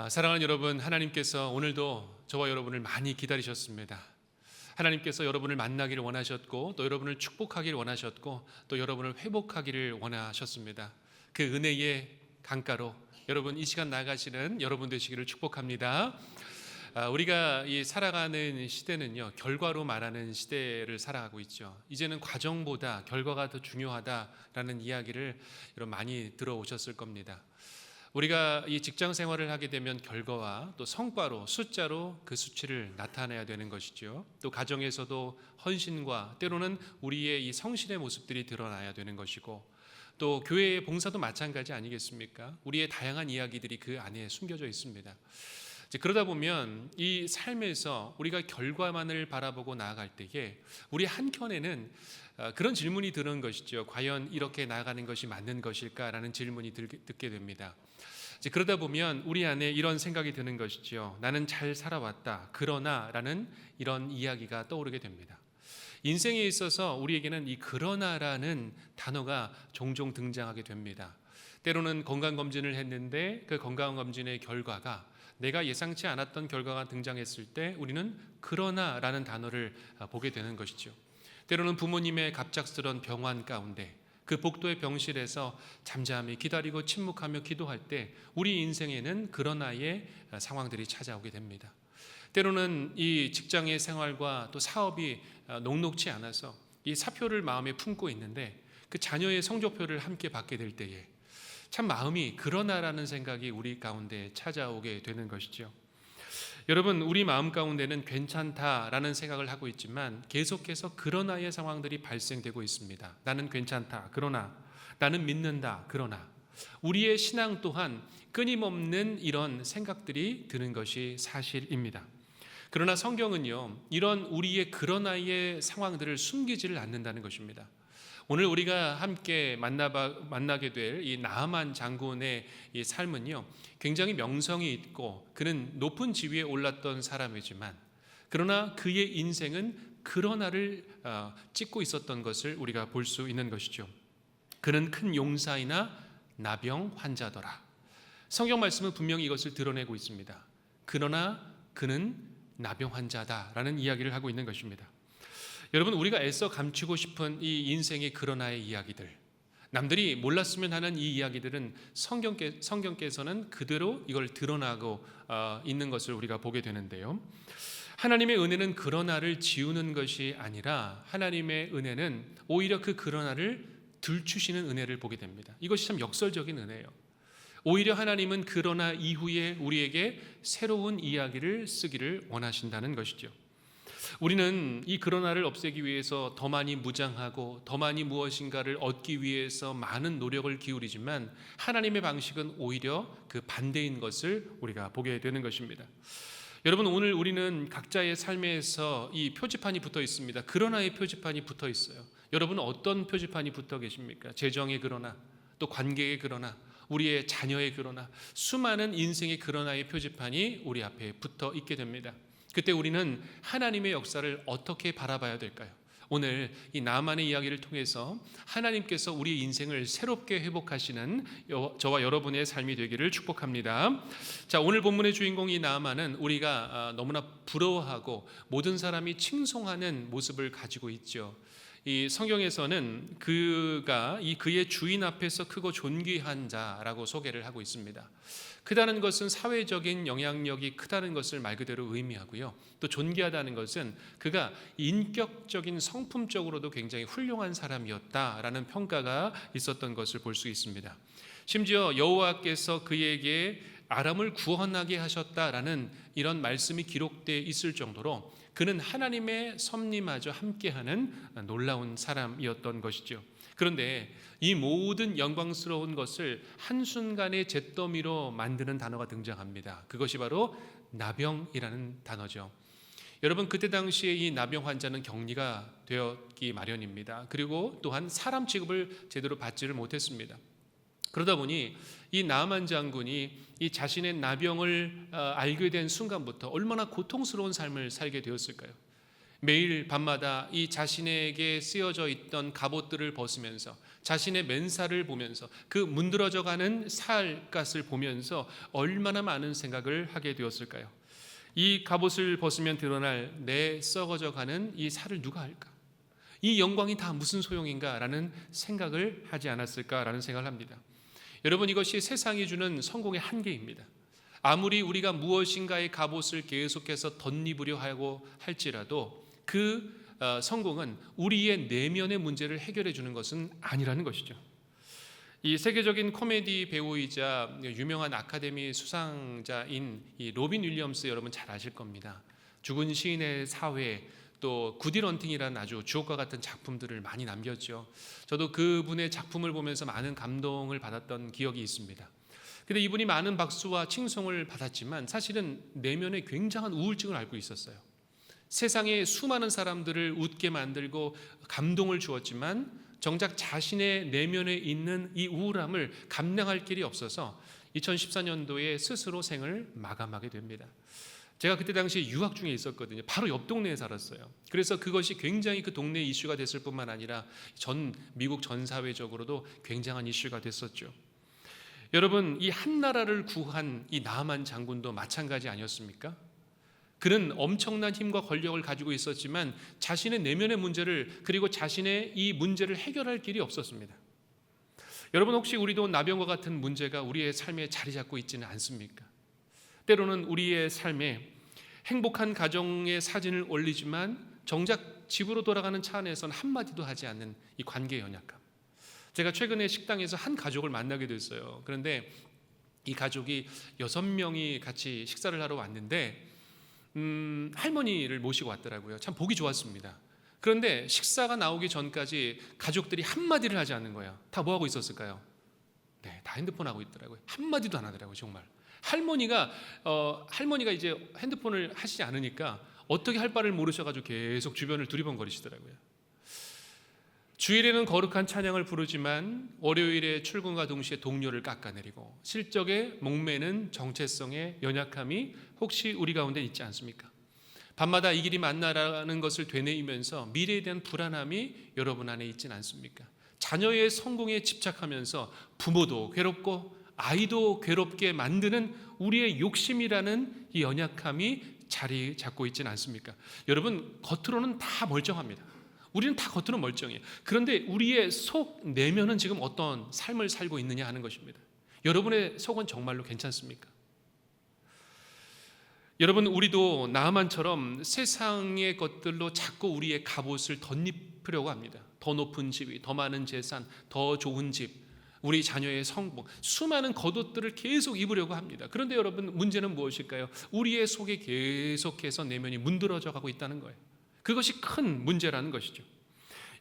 아, 사랑하는 여러분, 하나님께서 오늘도 저와 여러분을 많이 기다리셨습니다. 하나님께서 여러분을 만나기를 원하셨고 또 여러분을 축복하기를 원하셨고 또 여러분을 회복하기를 원하셨습니다. 그 은혜의 강가로 여러분 이 시간 나가시는 여러분 되시기를 축복합니다. 아, 우리가 이 살아가는 시대는요 결과로 말하는 시대를 살아가고 있죠. 이제는 과정보다 결과가 더 중요하다라는 이야기를 여러분 많이 들어오셨을 겁니다. 우리가 이 직장 생활을 하게 되면 결과와 또 성과로 숫자로 그 수치를 나타내야 되는 것이죠. 또 가정에서도 헌신과 때로는 우리의 이 성실의 모습들이 드러나야 되는 것이고 또 교회의 봉사도 마찬가지 아니겠습니까? 우리의 다양한 이야기들이 그 안에 숨겨져 있습니다. 그러다 보면 이 삶에서 우리가 결과만을 바라보고 나아갈 때에 우리 한켠에는 어, 그런 질문이 드는 것이죠. 과연 이렇게 나아가는 것이 맞는 것일까라는 질문이 듣게 됩니다. 그러다 보면 우리 안에 이런 생각이 드는 것이죠. 나는 잘 살아왔다. 그러나 라는 이런 이야기가 떠오르게 됩니다. 인생에 있어서 우리에게는 이 그러나라는 단어가 종종 등장하게 됩니다. 때로는 건강 검진을 했는데 그 건강 검진의 결과가 내가 예상치 않았던 결과가 등장했을 때 우리는 그러나라는 단어를 아, 보게 되는 것이죠. 때로는 부모님의 갑작스런 병환 가운데 그 복도의 병실에서 잠잠히 기다리고 침묵하며 기도할 때 우리 인생에는 그러나의 아, 상황들이 찾아오게 됩니다. 때로는 이 직장의 생활과 또 사업이 아, 녹록치 않아서 이 사표를 마음에 품고 있는데 그 자녀의 성적표를 함께 받게 될 때에 참 마음이 그러나라는 생각이 우리 가운데 찾아오게 되는 것이죠. 여러분, 우리 마음 가운데는 괜찮다라는 생각을 하고 있지만 계속해서 그러나의 상황들이 발생되고 있습니다. 나는 괜찮다. 그러나 나는 믿는다. 그러나 우리의 신앙 또한 끊임없는 이런 생각들이 드는 것이 사실입니다. 그러나 성경은요, 이런 우리의 그러나의 상황들을 숨기지를 않는다는 것입니다. 오늘 우리가 함께 만나봐, 만나게 될 이 나아만 장군의 이 삶은요, 굉장히 명성이 있고 그는 높은 지위에 올랐던 사람이지만 그러나 그의 인생은 그러나를 어, 찍고 있었던 것을 우리가 볼 수 있는 것이죠. 그는 큰 용사이나 나병 환자더라. 성경 말씀은 분명히 이것을 드러내고 있습니다. 그러나 그는 나병 환자다라는 이야기를 하고 있는 것입니다. 여러분 우리가 애써 감추고 싶은 이 인생의 그러나의 이야기들 남들이 몰랐으면 하는 이 이야기들은 성경께, 성경께서는 그대로 이걸 드러나고 어, 있는 것을 우리가 보게 되는데요. 하나님의 은혜는 그러나를 지우는 것이 아니라 하나님의 은혜는 오히려 그 그러나를 들추시는 은혜를 보게 됩니다. 이것이 참 역설적인 은혜예요. 오히려 하나님은 그러나 이후에 우리에게 새로운 이야기를 쓰기를 원하신다는 것이죠. 우리는 이 그러나를 없애기 위해서 더 많이 무장하고 더 많이 무엇인가를 얻기 위해서 많은 노력을 기울이지만 하나님의 방식은 오히려 그 반대인 것을 우리가 보게 되는 것입니다. 여러분 오늘 우리는 각자의 삶에서 이 표지판이 붙어 있습니다. 그러나의 표지판이 붙어 있어요. 여러분 어떤 표지판이 붙어 계십니까? 재정의 그러나 또 관계의 그러나 우리의 자녀의 그러나 수많은 인생의 그러나의 표지판이 우리 앞에 붙어 있게 됩니다. 그때 우리는 하나님의 역사를 어떻게 바라봐야 될까요? 오늘 이 나만의 이야기를 통해서 하나님께서 우리 인생을 새롭게 회복하시는 저와 여러분의 삶이 되기를 축복합니다. 자, 오늘 본문의 주인공이 나만은 우리가 아, 너무나 부러워하고 모든 사람이 칭송하는 모습을 가지고 있죠. 이 성경에서는 그가 이 그의 주인 앞에서 크고 존귀한 자라고 소개를 하고 있습니다. 크다는 것은 사회적인 영향력이 크다는 것을 말 그대로 의미하고요. 또 존귀하다는 것은 그가 인격적인 성품적으로도 굉장히 훌륭한 사람이었다라는 평가가 있었던 것을 볼 수 있습니다. 심지어 여호와께서 그에게 아람을 구원하게 하셨다라는 이런 말씀이 기록되어 있을 정도로 그는 하나님의 섭리마저 함께하는 놀라운 사람이었던 것이죠. 그런데 이 모든 영광스러운 것을 한순간의 잿더미로 만드는 단어가 등장합니다. 그것이 바로 나병이라는 단어죠. 여러분 그때 당시에 이 나병 환자는 격리가 되었기 마련입니다. 그리고 또한 사람 취급을 제대로 받지를 못했습니다. 그러다 보니 이 나만 장군이 이 자신의 나병을 어, 알게 된 순간부터 얼마나 고통스러운 삶을 살게 되었을까요? 매일 밤마다 이 자신에게 쓰여져 있던 갑옷들을 벗으면서 자신의 맨살을 보면서 그 문드러져 가는 살갗을 보면서 얼마나 많은 생각을 하게 되었을까요? 이 갑옷을 벗으면 드러날 내 썩어져 가는 이 살을 누가 할까? 이 영광이 다 무슨 소용인가라는 생각을 하지 않았을까라는 생각을 합니다. 여러분 이것이 세상이 주는 성공의 한계입니다. 아무리 우리가 무엇인가의 갑옷을 계속해서 덧입으려 하고 할지라도 그 어, 성공은 우리의 내면의 문제를 해결해 주는 것은 아니라는 것이죠. 이 세계적인 코미디 배우이자 유명한 아카데미 수상자인 이 로빈 윌리엄스 여러분 잘 아실 겁니다. 죽은 시인의 사회 또 구디런팅이라는 아주 주옥과 같은 작품들을 많이 남겼죠. 저도 그분의 작품을 보면서 많은 감동을 받았던 기억이 있습니다. 근데 이분이 많은 박수와 칭송을 받았지만 사실은 내면에 굉장한 우울증을 앓고 있었어요. 세상에 수많은 사람들을 웃게 만들고 감동을 주었지만 정작 자신의 내면에 있는 이 우울함을 감당할 길이 없어서 2014년도에 스스로 생을 마감하게 됩니다. 제가 그때 당시에 유학 중에 있었거든요. 바로 옆 동네에 살았어요. 그래서 그것이 굉장히 그 동네 이슈가 됐을 뿐만 아니라 전 미국 전 사회적으로도 굉장한 이슈가 됐었죠. 여러분 이 한 나라를 구한 이 나만 장군도 마찬가지 아니었습니까? 그는 엄청난 힘과 권력을 가지고 있었지만 자신의 내면의 문제를 그리고 자신의 이 문제를 해결할 길이 없었습니다. 여러분 혹시 우리도 나병과 같은 문제가 우리의 삶에 자리 잡고 있지는 않습니까? 때로는 우리의 삶에 행복한 가정의 사진을 올리지만 정작 집으로 돌아가는 차 안에서는 한마디도 하지 않는 이 관계 연약감. 제가 최근에 식당에서 한 가족을 만나게 됐어요. 그런데 이 가족이 여섯 명이 같이 식사를 하러 왔는데 음, 할머니를 모시고 왔더라고요. 참 보기 좋았습니다. 그런데 식사가 나오기 전까지 가족들이 한마디를 하지 않는 거예요. 다 뭐 하고 있었을까요? 네, 다 핸드폰 하고 있더라고요. 한마디도 안 하더라고요, 정말. 할머니가 어, 할머니가 이제 핸드폰을 하시지 않으니까 어떻게 할 바를 모르셔가지고 계속 주변을 두리번거리시더라고요. 주일에는 거룩한 찬양을 부르지만 월요일에 출근과 동시에 동료를 깎아내리고 실적에 목매는 정체성의 연약함이 혹시 우리 가운데 있지 않습니까? 밤마다 이 길이 만나라는 것을 되뇌이면서 미래에 대한 불안함이 여러분 안에 있진 않습니까? 자녀의 성공에 집착하면서 부모도 괴롭고 아이도 괴롭게 만드는 우리의 욕심이라는 이 연약함이 자리 잡고 있진 않습니까? 여러분 겉으로는 다 멀쩡합니다. 우리는 다 겉으로 멀쩡해요. 그런데 우리의 속 내면은 지금 어떤 삶을 살고 있느냐 하는 것입니다. 여러분의 속은 정말로 괜찮습니까? 여러분 우리도 나만처럼 세상의 것들로 자꾸 우리의 갑옷을 덧입으려고 합니다. 더 높은 집이, 더 많은 재산, 더 좋은 집, 우리 자녀의 성공, 수많은 겉옷들을 계속 입으려고 합니다. 그런데 여러분 문제는 무엇일까요? 우리의 속에 계속해서 내면이 문드러져 가고 있다는 거예요. 그것이 큰 문제라는 것이죠.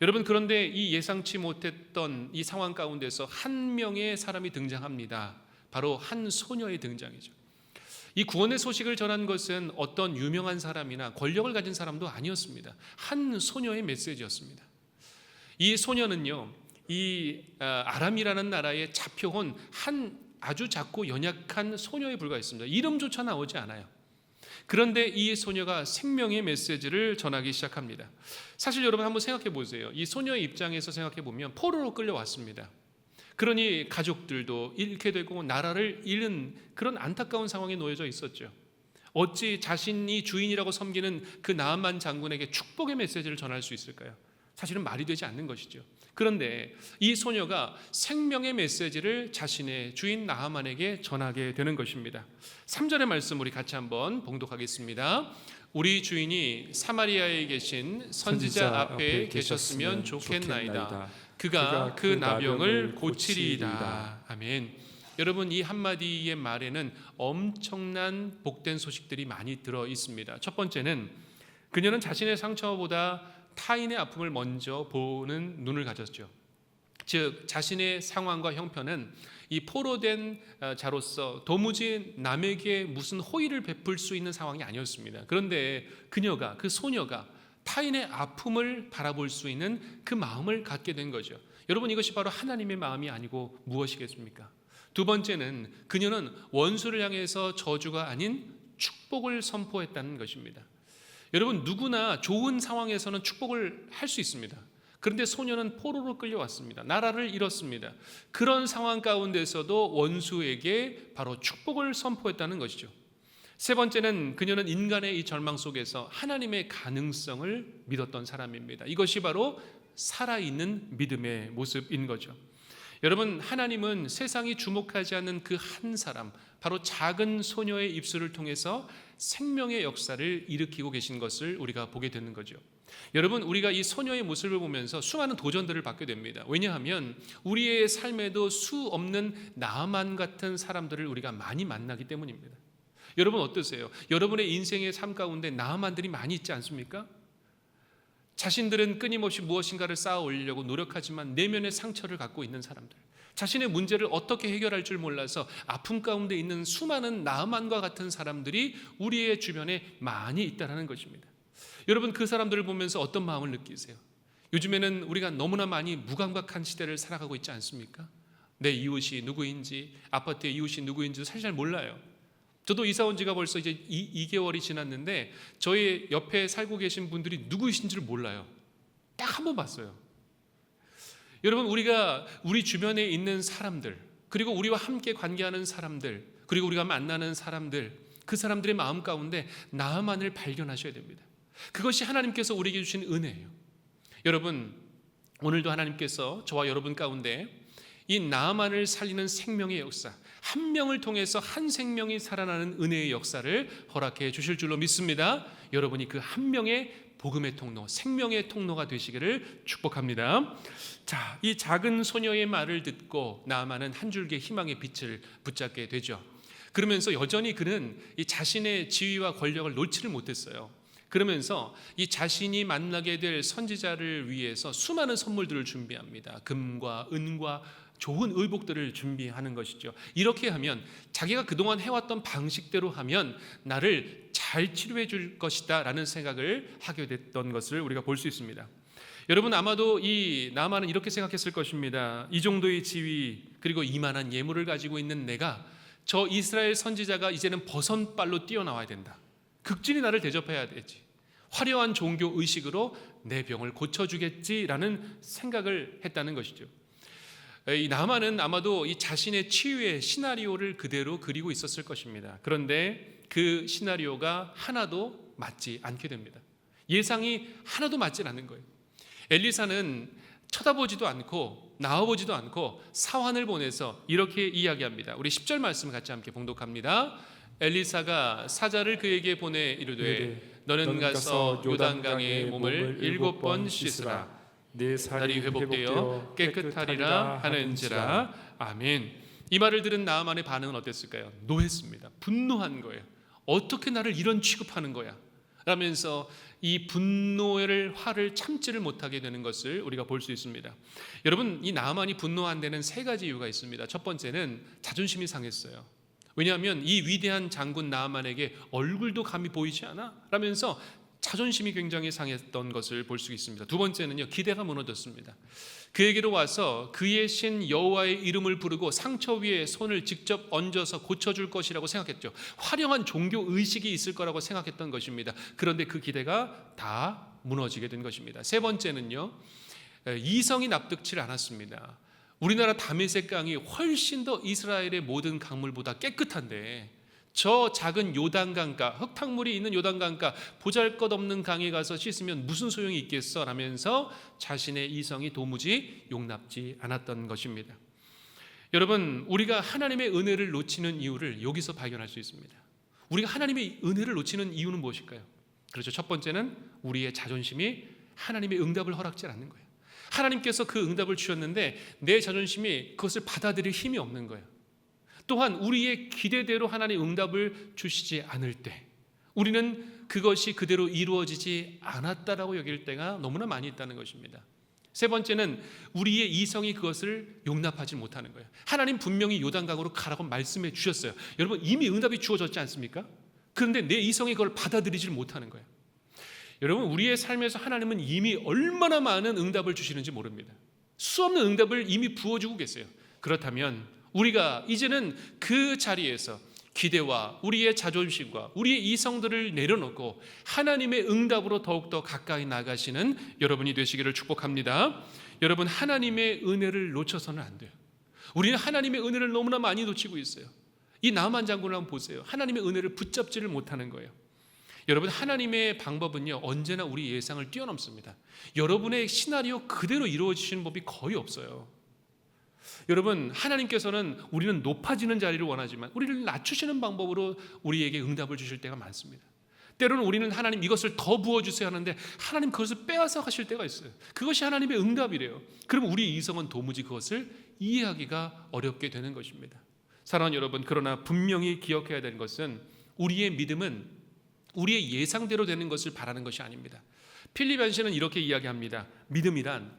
여러분 그런데 이 예상치 못했던 이 상황 가운데서 한 명의 사람이 등장합니다. 바로 한 소녀의 등장이죠. 이 구원의 소식을 전한 것은 어떤 유명한 사람이나 권력을 가진 사람도 아니었습니다. 한 소녀의 메시지였습니다. 이 소녀는요, 이 아, 아람이라는 나라에 잡혀온 한 아주 작고 연약한 소녀에 불과했습니다. 이름조차 나오지 않아요. 그런데 이 소녀가 생명의 메시지를 전하기 시작합니다. 사실 여러분 한번 생각해 보세요. 이 소녀의 입장에서 생각해 보면 포로로 끌려왔습니다. 그러니 가족들도 잃게 되고 나라를 잃은 그런 안타까운 상황에 놓여져 있었죠. 어찌 자신이 주인이라고 섬기는 그 나만 장군에게 축복의 메시지를 전할 수 있을까요? 사실은 말이 되지 않는 것이죠. 그런데 이 소녀가 생명의 메시지를 자신의 주인 나하만에게 전하게 되는 것입니다. 3절의 말씀 우리 같이 한번 봉독하겠습니다. 우리 주인이 사마리아에 계신 선지자 앞에 계셨으면 좋겠나이다. 그가 그 나병을 고치리이다. 아멘. 여러분 이 한마디의 말에는 엄청난 복된 소식들이 많이 들어 있습니다. 첫 번째는 그녀는 자신의 상처보다 타인의 아픔을 먼저 보는 눈을 가졌죠. 즉 자신의 상황과 형편은 이 포로된 어, 자로서 도무지 남에게 무슨 호의를 베풀 수 있는 상황이 아니었습니다. 그런데 그녀가 그 소녀가 타인의 아픔을 바라볼 수 있는 그 마음을 갖게 된 거죠. 여러분 이것이 바로 하나님의 마음이 아니고 무엇이겠습니까? 두 번째는 그녀는 원수를 향해서 저주가 아닌 축복을 선포했다는 것입니다. 여러분 누구나 좋은 상황에서는 축복을 할 수 있습니다. 그런데 소녀는 포로로 끌려왔습니다. 나라를 잃었습니다. 그런 상황 가운데서도 원수에게 바로 축복을 선포했다는 것이죠. 세 번째는 그녀는 인간의 이 절망 속에서 하나님의 가능성을 믿었던 사람입니다. 이것이 바로 살아있는 믿음의 모습인 거죠. 여러분, 하나님은 세상이 주목하지 않는 그 한 사람, 바로 작은 소녀의 입술을 통해서 생명의 역사를 일으키고 계신 것을 우리가 보게 되는 거죠. 여러분, 우리가 이 소녀의 모습을 보면서 수많은 도전들을 받게 됩니다. 왜냐하면 우리의 삶에도 수 없는 나만 같은 사람들을 우리가 많이 만나기 때문입니다. 여러분 어떠세요? 여러분의 인생의 삶 가운데 나만들이 많이 있지 않습니까? 자신들은 끊임없이 무엇인가를 쌓아 올리려고 노력하지만 내면의 상처를 갖고 있는 사람들. 자신의 문제를 어떻게 해결할 줄 몰라서 아픔 가운데 있는 수많은 나만과 같은 사람들이 우리의 주변에 많이 있다는 것입니다. 여러분 그 사람들을 보면서 어떤 마음을 느끼세요? 요즘에는 우리가 너무나 많이 무감각한 시대를 살아가고 있지 않습니까? 내 이웃이 누구인지, 아파트의 이웃이 누구인지 사실 잘 몰라요. 저도 이사 온 지가 벌써 이제 2, 2개월이 지났는데 저희 옆에 살고 계신 분들이 누구이신지를 몰라요. 딱 한 번 봤어요. 여러분 우리가 우리 주변에 있는 사람들 그리고 우리와 함께 관계하는 사람들 그리고 우리가 만나는 사람들 그 사람들의 마음 가운데 나만을 발견하셔야 됩니다. 그것이 하나님께서 우리에게 주신 은혜예요. 여러분 오늘도 하나님께서 저와 여러분 가운데 이 나만을 살리는 생명의 역사 한 명을 통해서 한 생명이 살아나는 은혜의 역사를 허락해 주실 줄로 믿습니다. 여러분이 그 한 명의 복음의 통로, 생명의 통로가 되시기를 축복합니다. 자, 이 작은 소녀의 말을 듣고 나만은 한 줄기의 희망의 빛을 붙잡게 되죠. 그러면서 여전히 그는 이 자신의 지위와 권력을 놓지를 못했어요. 그러면서 이 자신이 만나게 될 선지자를 위해서 수많은 선물들을 준비합니다. 금과 은과 좋은 의복들을 준비하는 것이죠. 이렇게 하면 자기가 그동안 해왔던 방식대로 하면 나를 잘 치료해 줄 것이다 라는 생각을 하게 됐던 것을 우리가 볼 수 있습니다. 여러분 아마도 이 나만은 이렇게 생각했을 것입니다. 이 정도의 지위 그리고 이만한 예물을 가지고 있는 내가 저 이스라엘 선지자가 이제는 버선발로 뛰어나와야 된다. 극진히 나를 대접해야 되지. 화려한 종교 의식으로 내 병을 고쳐주겠지라는 생각을 했다는 것이죠. 이 나만은 아마도 이 자신의 치유의 시나리오를 그대로 그리고 있었을 것입니다. 그런데 그 시나리오가 하나도 맞지 않게 됩니다. 예상이 하나도 맞지 않는 거예요. 엘리사는 쳐다보지도 않고 나와보지도 않고 사환을 보내서 이렇게 이야기합니다. 우리 10절 말씀 같이 함께 봉독합니다. 엘리사가 사자를 그에게 보내 이르되 너는 가서 요단강에 몸을 일곱 번 씻으라 네 살이 회복되어 깨끗하리라 하는지라 아멘. 이 말을 들은 나만의 반응은 어땠을까요? 노했습니다. 분노한 거예요. 어떻게 나를 이런 취급하는 거야? 라면서 이 분노를 화를 참지를 못하게 되는 것을 우리가 볼 수 있습니다. 여러분 이 나만이 분노한 데는 세 가지 이유가 있습니다. 첫 번째는 자존심이 상했어요. 왜냐하면 이 위대한 장군 나만에게 얼굴도 감히 보이지 않아? 라면서 자존심이 굉장히 상했던 것을 볼 수 있습니다. 두 번째는요, 기대가 무너졌습니다. 그에게로 와서 그의 신 여호와의 이름을 부르고 상처 위에 손을 직접 얹어서 고쳐 줄 것이라고 생각했죠. 화려한 종교 의식이 있을 거라고 생각했던 것입니다. 그런데 그 기대가 다 무너지게 된 것입니다. 세 번째는요, 이성이 납득치 않았습니다. 우리나라 다메섹 강이 훨씬 더 이스라엘의 모든 강물보다 깨끗한데 저 작은 요단강가 흙탕물이 있는 요단강가 보잘 것 없는 강에 가서 씻으면 무슨 소용이 있겠어 라면서 자신의 이성이 도무지 용납지 않았던 것입니다. 여러분 우리가 하나님의 은혜를 놓치는 이유를 여기서 발견할 수 있습니다. 우리가 하나님의 은혜를 놓치는 이유는 무엇일까요? 그렇죠. 첫 번째는 우리의 자존심이 하나님의 응답을 허락지 않는 거예요. 하나님께서 그 응답을 주셨는데 내 자존심이 그것을 받아들일 힘이 없는 거예요. 또한 우리의 기대대로 하나님 응답을 주시지 않을 때 우리는 그것이 그대로 이루어지지 않았다라고 여길 때가 너무나 많이 있다는 것입니다. 세 번째는 우리의 이성이 그것을 용납하지 못하는 거예요. 하나님 분명히 요단강으로 가라고 말씀해 주셨어요. 여러분 이미 응답이 주어졌지 않습니까? 그런데 내 이성이 그걸 받아들이지 못하는 거예요. 여러분 우리의 삶에서 하나님은 이미 얼마나 많은 응답을 주시는지 모릅니다. 수없는 응답을 이미 부어주고 계세요. 그렇다면 우리가 이제는 그 자리에서 기대와 우리의 자존심과 우리의 이성들을 내려놓고 하나님의 응답으로 더욱더 가까이 나가시는 여러분이 되시기를 축복합니다. 여러분 하나님의 은혜를 놓쳐서는 안 돼요. 우리는 하나님의 은혜를 너무나 많이 놓치고 있어요. 이 나만 장군을 한번 보세요. 하나님의 은혜를 붙잡지를 못하는 거예요. 여러분 하나님의 방법은요 언제나 우리 예상을 뛰어넘습니다. 여러분의 시나리오 그대로 이루어지시는 법이 거의 없어요. 여러분 하나님께서는 우리는 높아지는 자리를 원하지만 우리를 낮추시는 방법으로 우리에게 응답을 주실 때가 많습니다. 때로는 우리는 하나님 이것을 더 부어 주세요 하는데 하나님 그것을 빼앗아 가실 때가 있어요. 그것이 하나님의 응답이래요. 그럼 우리 이성은 도무지 그것을 이해하기가 어렵게 되는 것입니다. 사랑하는 여러분, 그러나 분명히 기억해야 되는 것은 우리의 믿음은 우리의 예상대로 되는 것을 바라는 것이 아닙니다. 필립 안시는 이렇게 이야기합니다. 믿음이란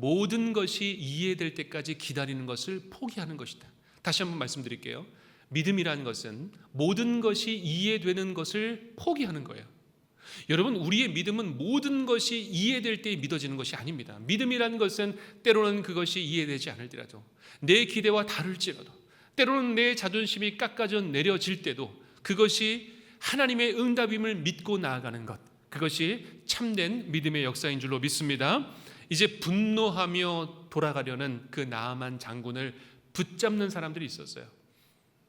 모든 것이 이해될 때까지 기다리는 것을 포기하는 것이다. 다시 한번 말씀드릴게요. 믿음이란 것은 모든 것이 이해되는 것을 포기하는 거예요. 여러분, 우리의 믿음은 모든 것이 이해될 때 믿어지는 것이 아닙니다. 믿음이란 것은 때로는 그것이 이해되지 않을지라도 내 기대와 다를지라도 때로는 내 자존심이 깎아져 내려질 때도 그것이 하나님의 응답임을 믿고 나아가는 것. 그것이 참된 믿음의 역사인 줄로 믿습니다. 이제 분노하며 돌아가려는 그 나아만 장군을 붙잡는 사람들이 있었어요.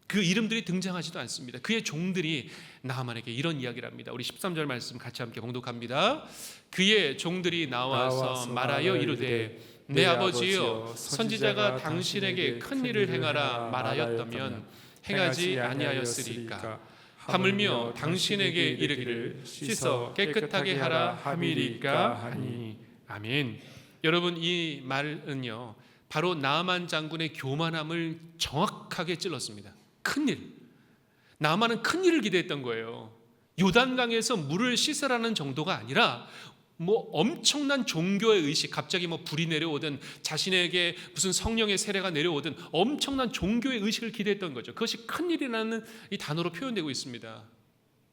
그 이름들이 등장하지도 않습니다. 그의 종들이 나만에게 이런 이야기를 합니다. 우리 13절 말씀 같이 함께 봉독합니다. 그의 종들이 나와서 나와서 말하여 이르되 내 내 아버지여 선지자가 당신에게 큰 일을 행하라 말하였다면 행하지 아니하였으리까 하물며 당신에게 이르기를 씻어 깨끗하게 하라 함이리까 하니 아멘. 여러분 이 말은요 바로 나만 장군의 교만함을 정확하게 찔렀습니다. 큰 일. 나만은 큰 일을 기대했던 거예요. 요단강에서 물을 씻으라는 정도가 아니라 뭐 엄청난 종교의 의식, 갑자기 뭐 불이 내려오든 자신에게 무슨 성령의 세례가 내려오든 엄청난 종교의 의식을 기대했던 거죠. 그것이 큰 일이라는 이 단어로 표현되고 있습니다.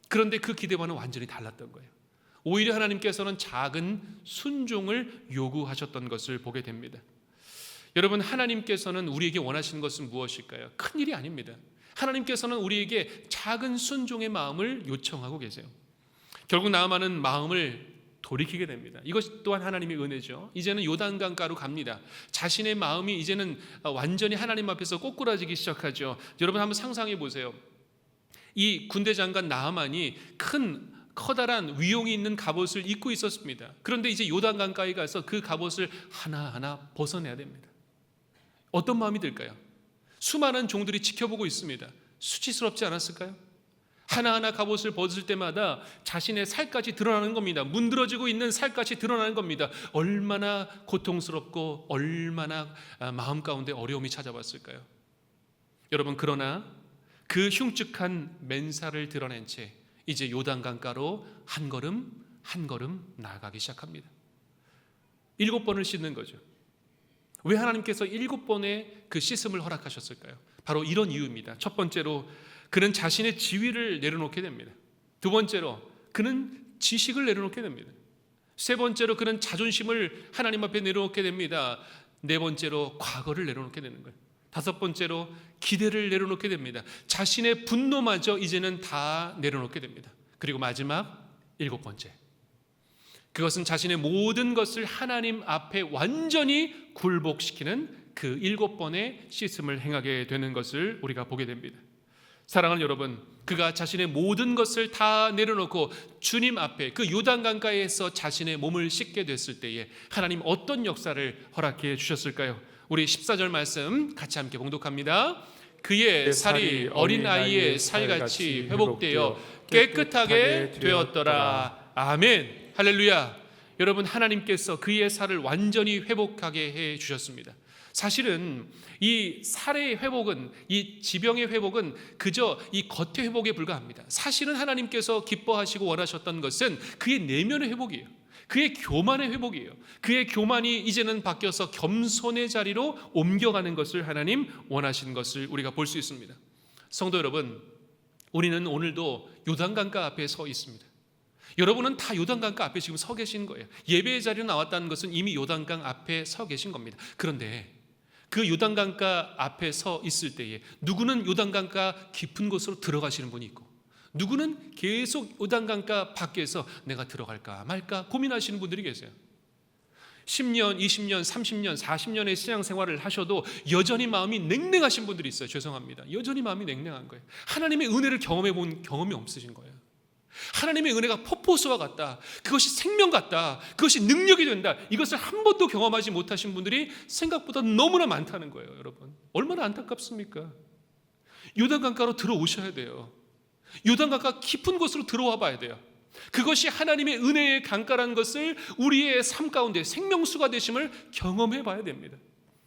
그런데 그 기대와는 완전히 달랐던 거예요. 오히려 하나님께서는 작은 순종을 요구하셨던 것을 보게 됩니다. 여러분 하나님께서는 우리에게 원하시는 것은 무엇일까요? 큰 일이 아닙니다. 하나님께서는 우리에게 작은 순종의 마음을 요청하고 계세요. 결국 나아만은 마음을 돌이키게 됩니다. 이것 또한 하나님의 은혜죠. 이제는 요단강가로 갑니다. 자신의 마음이 이제는 완전히 하나님 앞에서 꼬꾸라지기 시작하죠. 여러분 한번 상상해 보세요. 이 군대 장관 나아만이 큰 커다란 위용이 있는 갑옷을 입고 있었습니다. 그런데 이제 요단 강가에 가서 그 갑옷을 하나하나 벗어내야 됩니다. 어떤 마음이 들까요? 수많은 종들이 지켜보고 있습니다. 수치스럽지 않았을까요? 하나하나 갑옷을 벗을 때마다 자신의 살까지 드러나는 겁니다. 문드러지고 있는 살까지 드러나는 겁니다. 얼마나 고통스럽고 얼마나 마음 가운데 어려움이 찾아왔을까요? 여러분 그러나 그 흉측한 맨살을 드러낸 채 이제 요단 강가로 한 걸음 한 걸음 나아가기 시작합니다. 일곱 번을 씻는 거죠. 왜 하나님께서 일곱 번의 그 씻음을 허락하셨을까요? 바로 이런 이유입니다. 첫 번째로 그는 자신의 지위를 내려놓게 됩니다. 두 번째로 그는 지식을 내려놓게 됩니다. 세 번째로 그는 자존심을 하나님 앞에 내려놓게 됩니다. 네 번째로 과거를 내려놓게 되는 거예요. 다섯 번째로 기대를 내려놓게 됩니다. 자신의 분노마저 이제는 다 내려놓게 됩니다. 그리고 마지막 일곱 번째. 그것은 자신의 모든 것을 하나님 앞에 완전히 굴복시키는 그 일곱 번의 씻음을 행하게 되는 것을 우리가 보게 됩니다. 사랑하는 여러분, 그가 자신의 모든 것을 다 내려놓고 주님 앞에 그 요단 강가에서 자신의 몸을 씻게 됐을 때에 하나님 어떤 역사를 허락해 주셨을까요? 우리 14절 말씀 같이 함께 봉독합니다. 그의 살이 어린 아이의 살같이 회복되어 깨끗하게 되었더라. 아멘. 할렐루야. 여러분 하나님께서 그의 살을 완전히 회복하게 해 주셨습니다. 사실은 이 살의 회복은 이 지병의 회복은 그저 이 겉의 회복에 불과합니다. 사실은 하나님께서 기뻐하시고 원하셨던 것은 그의 내면의 회복이에요. 그의 교만의 회복이에요. 그의 교만이 이제는 바뀌어서 겸손의 자리로 옮겨가는 것을 하나님 원하시는 것을 우리가 볼 수 있습니다. 성도 여러분, 우리는 오늘도 요단강가 앞에 서 있습니다. 여러분은 다 요단강가 앞에 지금 서 계신 거예요. 예배의 자리에 나왔다는 것은 이미 요단강 앞에 서 계신 겁니다. 그런데 그 요단강가 앞에 서 있을 때에 누구는 요단강가 깊은 곳으로 들어가시는 분이 있고 누구는 계속 요단강가 밖에서 내가 들어갈까 말까 고민하시는 분들이 계세요. 10년, 20년, 30년, 40년의 신앙 생활을 하셔도 여전히 마음이 냉랭하신 분들이 있어요. 죄송합니다. 여전히 마음이 냉랭한 거예요. 하나님의 은혜를 경험해 본 경험이 없으신 거예요. 하나님의 은혜가 폭포수와 같다. 그것이 생명 같다. 그것이 능력이 된다. 이것을 한 번도 경험하지 못하신 분들이 생각보다 너무나 많다는 거예요, 여러분. 얼마나 안타깝습니까? 요단강가로 들어오셔야 돼요. 요단 강가 깊은 곳으로 들어와 봐야 돼요. 그것이 하나님의 은혜의 강가라는 것을 우리의 삶 가운데 생명수가 되심을 경험해 봐야 됩니다.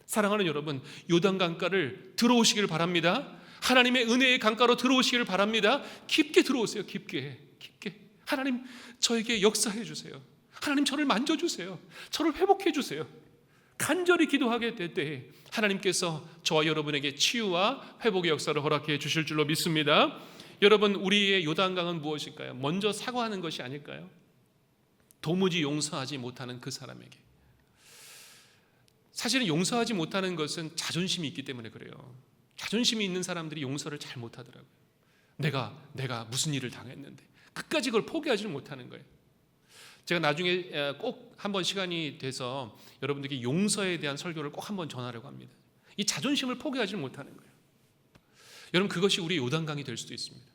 사랑하는 여러분, 요단 강가를 들어오시기를 바랍니다. 하나님의 은혜의 강가로 들어오시기를 바랍니다. 깊게 들어오세요. 깊게. 깊게. 하나님 저에게 역사해 주세요. 하나님 저를 만져 주세요. 저를 회복해 주세요. 간절히 기도하게 될 때 하나님께서 저와 여러분에게 치유와 회복의 역사를 허락해 주실 줄로 믿습니다. 여러분 우리의 요단강은 무엇일까요? 먼저 사과하는 것이 아닐까요? 도무지 용서하지 못하는 그 사람에게 사실은 용서하지 못하는 것은 자존심이 있기 때문에 그래요. 자존심이 있는 사람들이 용서를 잘 못하더라고요. 내가 내가 무슨 일을 당했는데 끝까지 그걸 포기하지를 못하는 거예요. 제가 나중에 꼭 한번 시간이 돼서 여러분들께 용서에 대한 설교를 꼭 한번 전하려고 합니다. 이 자존심을 포기하지 못하는 거예요. 여러분 그것이 우리 요단강이 될 수도 있습니다.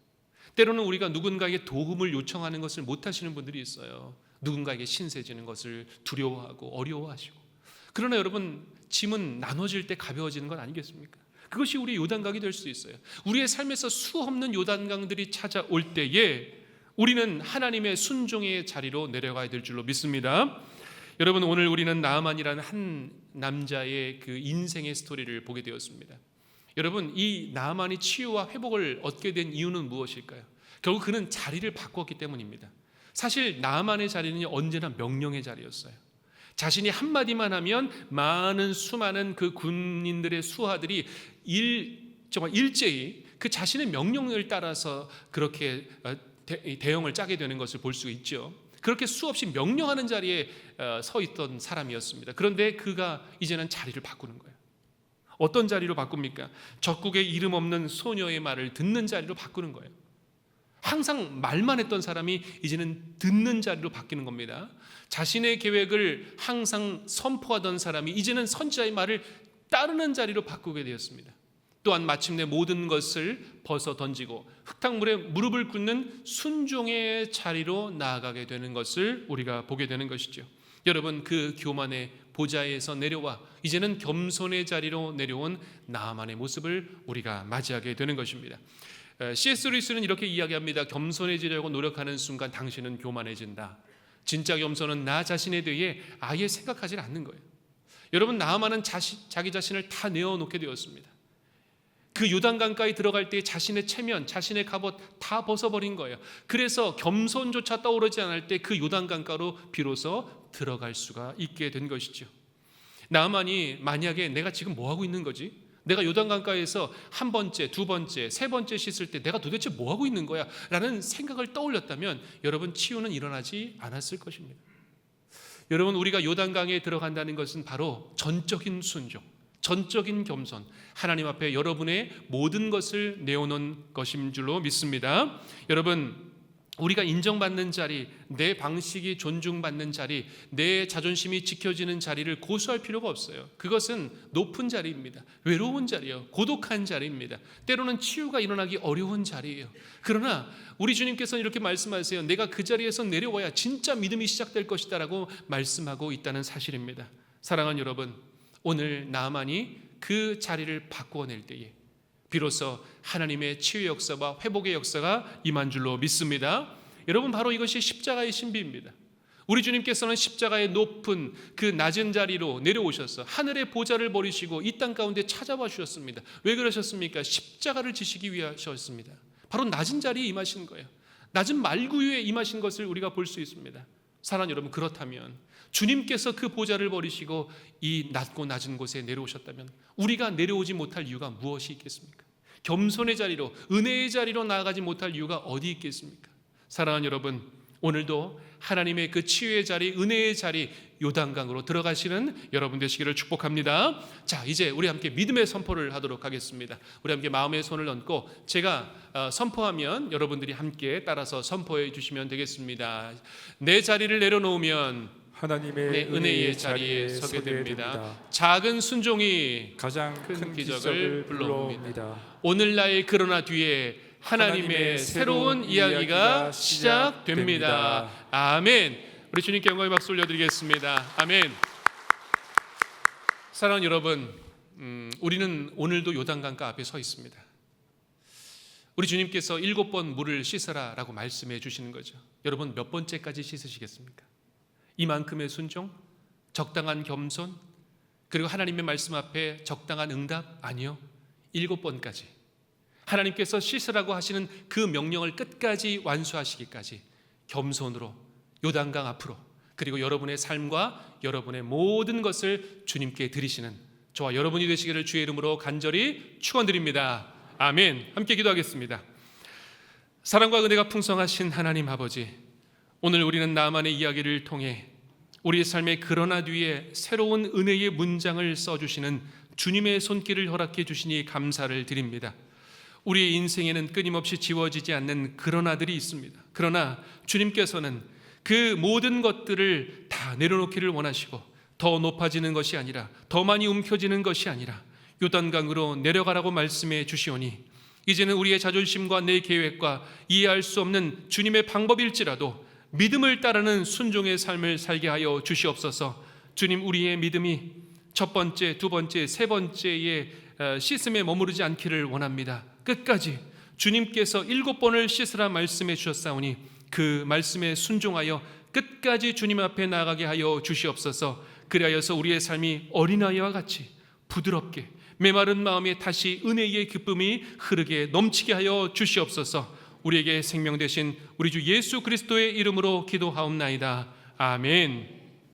때로는 우리가 누군가에게 도움을 요청하는 것을 못 하시는 분들이 있어요. 누군가에게 신세 지는 것을 두려워하고 어려워하시고. 그러나 여러분 짐은 나눠질 때 가벼워지는 건 아니겠습니까? 그것이 우리 요단강이 될 수 있어요. 우리의 삶에서 수 없는 요단강들이 찾아올 때에 우리는 하나님의 순종의 자리로 내려가야 될 줄로 믿습니다. 여러분 오늘 우리는 나아만이라는 한 남자의 그 인생의 스토리를 보게 되었습니다. 여러분 이 나만이 치유와 회복을 얻게 된 이유는 무엇일까요? 결국 그는 자리를 바꿨기 때문입니다. 사실 나만의 자리는 언제나 명령의 자리였어요. 자신이 한마디만 하면 많은 수많은 그 군인들의 수하들이 일 정말 일제히 그 자신의 명령을 따라서 그렇게 어, 대형을 짜게 되는 것을 볼 수 있죠. 그렇게 수없이 명령하는 자리에 어, 서 있던 사람이었습니다. 그런데 그가 이제는 자리를 바꾸는 거예요. 어떤 자리로 바꿉니까? 적국의 이름 없는 소녀의 말을 듣는 자리로 바꾸는 거예요. 항상 말만 했던 사람이 이제는 듣는 자리로 바뀌는 겁니다. 자신의 계획을 항상 선포하던 사람이 이제는 선지자의 말을 따르는 자리로 바꾸게 되었습니다. 또한 마침내 모든 것을 벗어 던지고 흙탕물에 무릎을 꿇는 순종의 자리로 나아가게 되는 것을 우리가 보게 되는 것이죠. 여러분 그 교만의 보좌에서 내려와 이제는 겸손의 자리로 내려온 나만의 모습을 우리가 맞이하게 되는 것입니다. C.S. 루이스는 이렇게 이야기합니다. 겸손해지려고 노력하는 순간 당신은 교만해진다. 진짜 겸손은 나 자신에 대해 아예 생각하지 않는 거예요. 여러분 나만은 자기 자신을 다 내어놓게 되었습니다. 그 요단 강가에 들어갈 때 자신의 체면, 자신의 갑옷 다 벗어버린 거예요. 그래서 겸손조차 떠오르지 않을 때 그 요단 강가로 비로소 들어갈 수가 있게 된 것이죠. 나만이 만약에 내가 지금 뭐 하고 있는 거지? 내가 요단강가에서 한 번째, 두 번째, 세 번째 씻을 때 내가 도대체 뭐 하고 있는 거야? 라는 생각을 떠올렸다면 여러분 치유는 일어나지 않았을 것입니다. 여러분 우리가 요단강에 들어간다는 것은 바로 전적인 순종, 전적인 겸손, 하나님 앞에 여러분의 모든 것을 내어놓은 것인 줄로 믿습니다. 여러분 우리가 인정받는 자리, 내 방식이 존중받는 자리, 내 자존심이 지켜지는 자리를 고수할 필요가 없어요. 그것은 높은 자리입니다. 외로운 자리요. 고독한 자리입니다. 때로는 치유가 일어나기 어려운 자리예요. 그러나 우리 주님께서는 이렇게 말씀하세요. 내가 그 자리에서 내려와야 진짜 믿음이 시작될 것이다라고 말씀하고 있다는 사실입니다. 사랑하는 여러분, 오늘 나만이 그 자리를 바꾸어낼 때에 비로소 하나님의 치유 역사와 회복의 역사가 임한 줄로 믿습니다. 여러분 바로 이것이 십자가의 신비입니다. 우리 주님께서는 십자가의 높은 그 낮은 자리로 내려오셔서 하늘의 보좌를 버리시고 이 땅 가운데 찾아와 주셨습니다. 왜 그러셨습니까? 십자가를 지시기 위하셨습니다. 바로 낮은 자리에 임하신 거예요. 낮은 말구유에 임하신 것을 우리가 볼 수 있습니다. 사랑 여러분 그렇다면 주님께서 그 보좌를 버리시고 이 낮고 낮은 곳에 내려오셨다면 우리가 내려오지 못할 이유가 무엇이 있겠습니까? 겸손의 자리로 은혜의 자리로 나아가지 못할 이유가 어디 있겠습니까? 사랑하는 여러분, 오늘도 하나님의 그 치유의 자리, 은혜의 자리, 요단강으로 들어가시는 여러분 되시기를 축복합니다. 자, 이제 우리 함께 믿음의 선포를 하도록 하겠습니다. 우리 함께 마음의 손을 얹고 제가 어, 선포하면 여러분들이 함께 따라서 선포해 주시면 되겠습니다. 내 자리를 내려놓으면 하나님의 내 은혜의 자리에 서게 됩니다. 작은 순종이 가장 큰 큰, 기적을 기적을 불러옵니다. 불러옵니다. 오늘 나의 그러나 뒤에 하나님의 새로운 이야기가 시작됩니다. 아멘. 우리 주님께 영광의 박수 올려드리겠습니다. 아멘. 사랑하는 여러분, 음, 우리는 오늘도 요단강가 앞에 서 있습니다. 우리 주님께서 일곱 번 물을 씻으라라고 말씀해 주시는 거죠. 여러분 몇 번째까지 씻으시겠습니까? 이만큼의 순종, 적당한 겸손, 그리고 하나님의 말씀 앞에 적당한 응답 아니요. 일곱 번까지 하나님께서 씻으라고 하시는 그 명령을 끝까지 완수하시기까지 겸손으로 요단강 앞으로 그리고 여러분의 삶과 여러분의 모든 것을 주님께 드리시는 저와 여러분이 되시기를 주의 이름으로 간절히 축원드립니다. 아멘. 함께 기도하겠습니다. 사랑과 은혜가 풍성하신 하나님 아버지, 오늘 우리는 나만의 이야기를 통해 우리의 삶의 그러나 뒤에 새로운 은혜의 문장을 써주시는 주님의 손길을 허락해 주시니 감사를 드립니다. 우리의 인생에는 끊임없이 지워지지 않는 그러나들이 있습니다. 그러나 주님께서는 그 모든 것들을 다 내려놓기를 원하시고 더 높아지는 것이 아니라 더 많이 움켜지는 것이 아니라 요단강으로 내려가라고 말씀해 주시오니 이제는 우리의 자존심과 내 계획과 이해할 수 없는 주님의 방법일지라도 믿음을 따르는 순종의 삶을 살게 하여 주시옵소서. 주님 우리의 믿음이 첫 번째, 두 번째, 세 번째의 어, 씻음에 머무르지 않기를 원합니다. 끝까지 주님께서 일곱 번을 씻으라 말씀해 주셨사오니 그 말씀에 순종하여 끝까지 주님 앞에 나가게 하여 주시옵소서. 그리하여서 우리의 삶이 어린아이와 같이 부드럽게 메마른 마음에 다시 은혜의 기쁨이 흐르게 넘치게 하여 주시옵소서. 우리에게 생명 되신 우리 주 예수 그리스도의 이름으로 기도하옵나이다. 아멘.